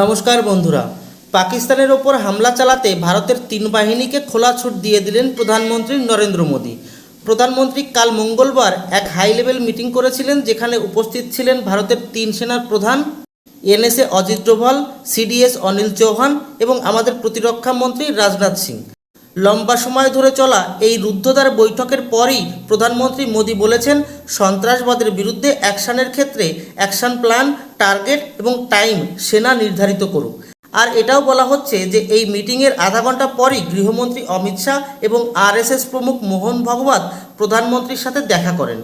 নমস্কার বন্ধুরা। পাকিস্তানের ওপর হামলা চালাতে ভারতের তিন বাহিনীকে খোলা ছুট দিয়ে দিলেন প্রধানমন্ত্রী নরেন্দ্র মোদী। প্রধানমন্ত্রী কাল মঙ্গলবার এক হাই লেভেল মিটিং করেছিলেন যেখানে উপস্থিত ছিলেন ভারতের তিন সেনার প্রধান এনএসএ অজিত ডোভাল, সিডিএস অনিল চৌহান এবং আমাদের প্রতিরক্ষা মন্ত্রী রাজনাথ সিং। লম্বা সময় ধরে চলা এই রুদ্ধদ্বার বৈঠকের পরই প্রধানমন্ত্রী মোদী বলেছেন, সন্ত্রাসবাদের বিরুদ্ধে অ্যাকশানের ক্ষেত্রে অ্যাকশান প্ল্যান, টার্গেট এবং টাইম সেনা নির্ধারিত করুক। আর এটাও বলা হচ্ছে যে এই মিটিংয়ের আধা ঘণ্টা পরই গৃহমন্ত্রী অমিত শাহ এবং আরএসএস প্রমুখ মোহন ভগবত প্রধানমন্ত্রীর সাথে দেখা করেন।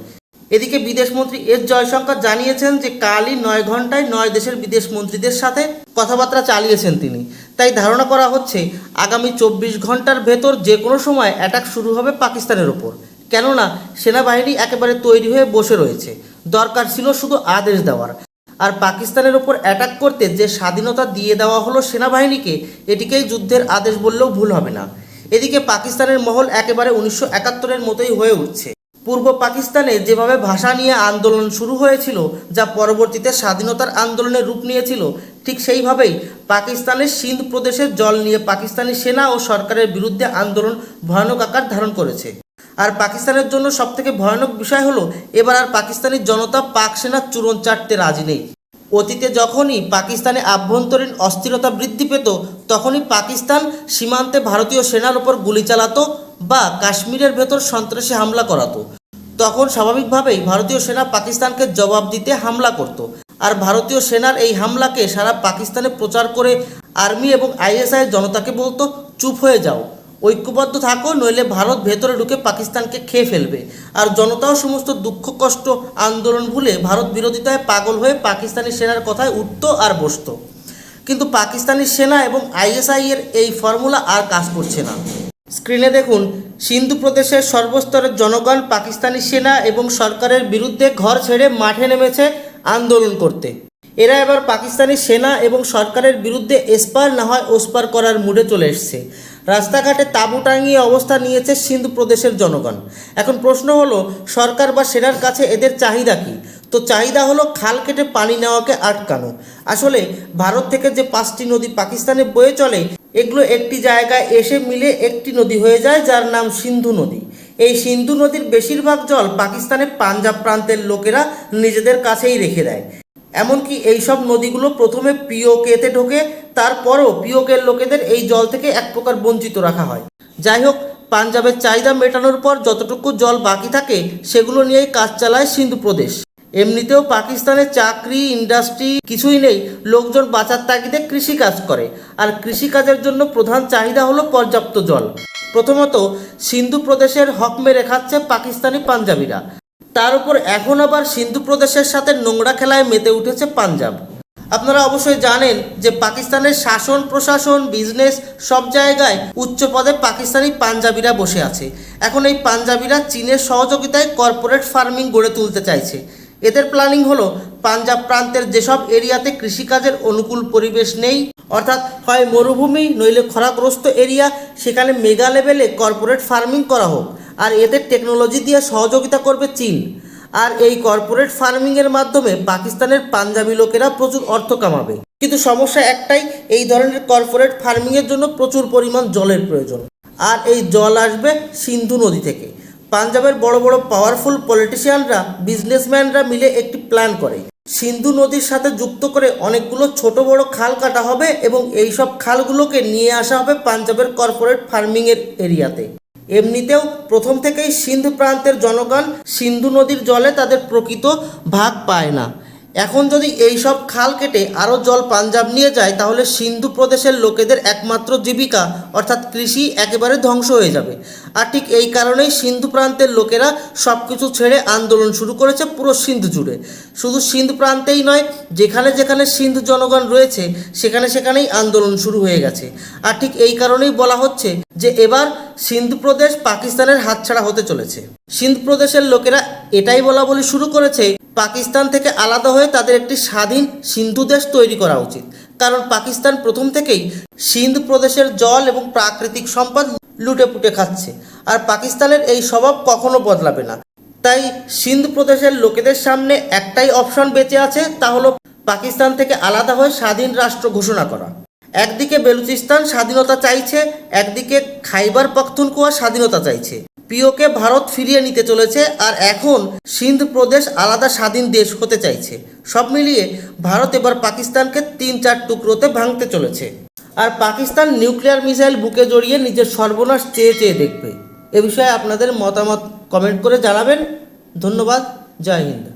এদিকে বিদেশমন্ত্রী এস জয়শঙ্কর জানিয়েছেন যে কালই নয় ঘন্টায় নয় দেশের বিদেশ মন্ত্রীদের সাথে কথাবার্তা চালিয়েছেন তিনি। তাই ধারণা করা হচ্ছে আগামী চব্বিশ ঘণ্টার ভেতর যে কোনো সময় অ্যাটাক শুরু হবে পাকিস্তানের ওপর। কেননা সেনাবাহিনী একেবারে তৈরি হয়ে বসে রয়েছে। দরকার ছিল শুধু আদেশ দেওয়ার। আর পাকিস্তানের ওপর অ্যাটাক করতে যে স্বাধীনতা দিয়ে দেওয়া হলো সেনাবাহিনীকে, এটিকেই যুদ্ধের আদেশ বললেও ভুল হবে না। এদিকে পাকিস্তানের মহল একেবারে উনিশশো একাত্তরের মতোই হয়ে উঠছে। পূর্ব পাকিস্তানে যেভাবে ভাষা নিয়ে আন্দোলন শুরু হয়েছিল, যা পরবর্তীতে স্বাধীনতার আন্দোলনের রূপ নিয়েছিল, ঠিক সেইভাবেই পাকিস্তানের সিন্ধ প্রদেশের জল নিয়ে পাকিস্তানি সেনা ও সরকারের বিরুদ্ধে আন্দোলন ভয়ানক আকার ধারণ করেছে। আর পাকিস্তানের জন্য সবথেকে ভয়ানক বিষয় হলো, এবার আর পাকিস্তানি জনতা পাক সেনার চূড়ন চাটতে রাজি নেই। অতীতে যখনই পাকিস্তানে আভ্যন্তরীণ অস্থিরতা বৃদ্ধি পেত, তখনই পাকিস্তান সীমান্তে ভারতীয় সেনার ওপর গুলি চালাতো বা কাশ্মীরের ভেতর সন্ত্রাসী হামলা করাতো। তখন স্বাভাবিকভাবেই ভারতীয় সেনা পাকিস্তানকে জবাব দিতে হামলা করত। আর ভারতীয় সেনার এই হামলাকে সারা পাকিস্তানে প্রচার করে আর্মি এবং আইএসআই জনতাকে বলতো, চুপ হয়ে যাও। ঐক্যবদ্ধ থাকো, নইলে ভারত ভেতরে ঢুকে পাকিস্তানকে খেয়ে ফেলবে। আর জনতাও সমস্ত দুঃখ, কষ্ট, আন্দোলন ভুলে ভারত বিরোধিতায় পাগল হয়ে পাকিস্তানি সেনার কথায় উঠতো আর বসতো। কিন্তু পাকিস্তানি সেনা এবং আইএসআই এর এই ফর্মুলা আর কাজ করছে না। স্ক্রিনে দেখুন, সিন্ধু প্রদেশের সর্বস্তরের জনগণ, পাকিস্তানি সেনা এবং সরকারের বিরুদ্ধে ঘর ছেড়ে মাঠে নেমেছে আন্দোলন করতে। এরা এবার পাকিস্তানি সেনা এবং সরকারের বিরুদ্ধে এসপার না হয় ওসপার করার মুডে চলে এসছে। রাস্তাঘাটে তাঁবু টাঙিয়ে অবস্থা নিয়েছে সিন্ধু প্রদেশের জনগণ। এখন প্রশ্ন হলো, সরকার বা সেনার কাছে এদের চাহিদা কী? তো চাহিদা হলো খাল কেটে পানি নেওয়াকে আটকানো। আসলে ভারত থেকে যে পাঁচটি নদী পাকিস্তানে বয়ে চলে এগুলো একটি জায়গায় এসে মিলে একটি নদী হয়ে যায়, যার নাম সিন্ধু নদী। এই সিন্ধু নদীর বেশিরভাগ জল পাকিস্তানের পাঞ্জাব প্রান্তের লোকেরা নিজেদের কাছেই রেখে দেয়। এমনকি এইসব নদীগুলো প্রথমে পিওকেতে ঢোকে, তারপরও পিওকের লোকেদের এই জল থেকে এক প্রকার বঞ্চিত রাখা হয়। যাই হোক, পাঞ্জাবের চাহিদা মেটানোর পর যতটুকু জল বাকি থাকে, সেগুলো নিয়েই কাজ চালায় সিন্ধু প্রদেশ। এমনিতেও পাকিস্তানের চাকরি ইন্ডাস্ট্রি কিছুই নেই, লোকজন বাঁচার তাগিদে কৃষিকাজ করে। আর কৃষিকাজের জন্য প্রধান চাহিদা হলো পর্যাপ্ত জল। প্রথমত, সিন্ধু প্রদেশের হক মেরে খাচ্ছে পাকিস্তানি পাঞ্জাবিরা। তার উপর এখন আবার সিন্ধু প্রদেশের সাথে নোংরা খেলায় মেতে উঠেছে পাঞ্জাব। আপনারা অবশ্যই জানেন যে পাকিস্তানের শাসন, প্রশাসন বিজনেস সব জায়গায় উচ্চ পদে পাকিস্তানি পাঞ্জাবিরা বসে আছে। এখন এই পাঞ্জাবিরা চীনের সহযোগিতায় কর্পোরেট ফার্মিং গড়ে তুলতে চাইছে। এদের প্ল্যানিং হলো পাঞ্জাব প্রান্তের যেসব এরিয়াতে কৃষিকাজের অনুকূল পরিবেশ নেই, অর্থাৎ হয় মরুভূমি, নইলে খরাগ্রস্ত এরিয়া, সেখানে মেগা লেভেলে কর্পোরেট ফার্মিং করা হোক, আর এদের টেকনোলজি দিয়ে সহযোগিতা করবে চীন। আর এই কর্পোরেট ফার্মিংয়ের মাধ্যমে পাকিস্তানের পাঞ্জাবি লোকেরা প্রচুর অর্থ কামাবে। কিন্তু সমস্যা একটাই, এই ধরনের কর্পোরেট ফার্মিংয়ের জন্য প্রচুর পরিমাণ জলের প্রয়োজন। আর এই জল আসবে সিন্ধু নদী থেকে। পাঞ্জাবের বড় বড় পাওয়ারফুল পলিটিশিয়ানরা বিজনেসম্যানরা মিলে একটি প্ল্যান করে। সিন্ধু নদীর সাথে যুক্ত করে অনেকগুলো ছোট বড় খাল কাটা হবে এবং এই সব খালগুলোকে নিয়ে আসা হবে পাঞ্জাবের কর্পোরেট ফার্মিংয়ের এরিয়াতে। এমনিতেও প্রথম থেকেই সিন্ধু প্রান্তের জনগণ সিন্ধু নদীর জলে তাদের প্রকৃত ভাগ পায় না। এখন যদি এই সব খাল কেটে আরও জল পাঞ্জাব নিয়ে যায়, তাহলে সিন্ধু প্রদেশের লোকেদের একমাত্র জীবিকা, অর্থাৎ কৃষি, একেবারে ধ্বংস হয়ে যাবে। আর ঠিক এই কারণেই সিন্ধু প্রান্তের লোকেরা সব কিছু ছেড়ে আন্দোলন শুরু করেছে পুরো সিন্ধু জুড়ে। শুধু সিন্ধু প্রান্তেই নয়, যেখানে যেখানে সিন্ধু জনগণ রয়েছে, সেখানে সেখানেই আন্দোলন শুরু হয়ে গেছে। আর ঠিক এই কারণেই বলা হচ্ছে যে এবার সিন্ধু প্রদেশ পাকিস্তানের হাতছাড়া হতে চলেছে। সিন্ধু প্রদেশের লোকেরা এটাই বলা বলি শুরু করেছে পাকিস্তান থেকে আলাদা হয়ে তাদের একটি স্বাধীন সিন্ধু দেশ তৈরি করা উচিত। কারণ পাকিস্তান প্রথম থেকেই সিন্ধু প্রদেশের জল এবং প্রাকৃতিক সম্পদ লুটে পুটে খাচ্ছে। আর পাকিস্তানের এই স্বভাব কখনো বদলাবে না। তাই সিন্ধু প্রদেশের লোকেদের সামনে একটাই অপশন বেঁচে আছে, তা হলো পাকিস্তান থেকে আলাদা হয়ে স্বাধীন রাষ্ট্র ঘোষণা করা। একদিকে বেলুচিস্তান স্বাধীনতা চাইছে, একদিকে খাইবার পখতুনকুয়া স্বাধীনতা চাইছে। পিওকে ভারত ফিরিয়ে নিতে চলেছে আর এখন সিন্ধ প্রদেশ আলাদা স্বাধীন দেশ হতে চাইছে। সব মিলিয়ে ভারত এবার পাকিস্তানকে তিন চার টুকরোতে ভাঙতে চলেছে। আর পাকিস্তান নিউক্লিয়ার মিসাইল বুকে জড়িয়ে নিজের সর্বনাশ চেয়ে চেয়ে দেখবে। এ বিষয়ে আপনাদের মতামত কমেন্ট করে জানাবেন। ধন্যবাদ। জয় হিন্দ।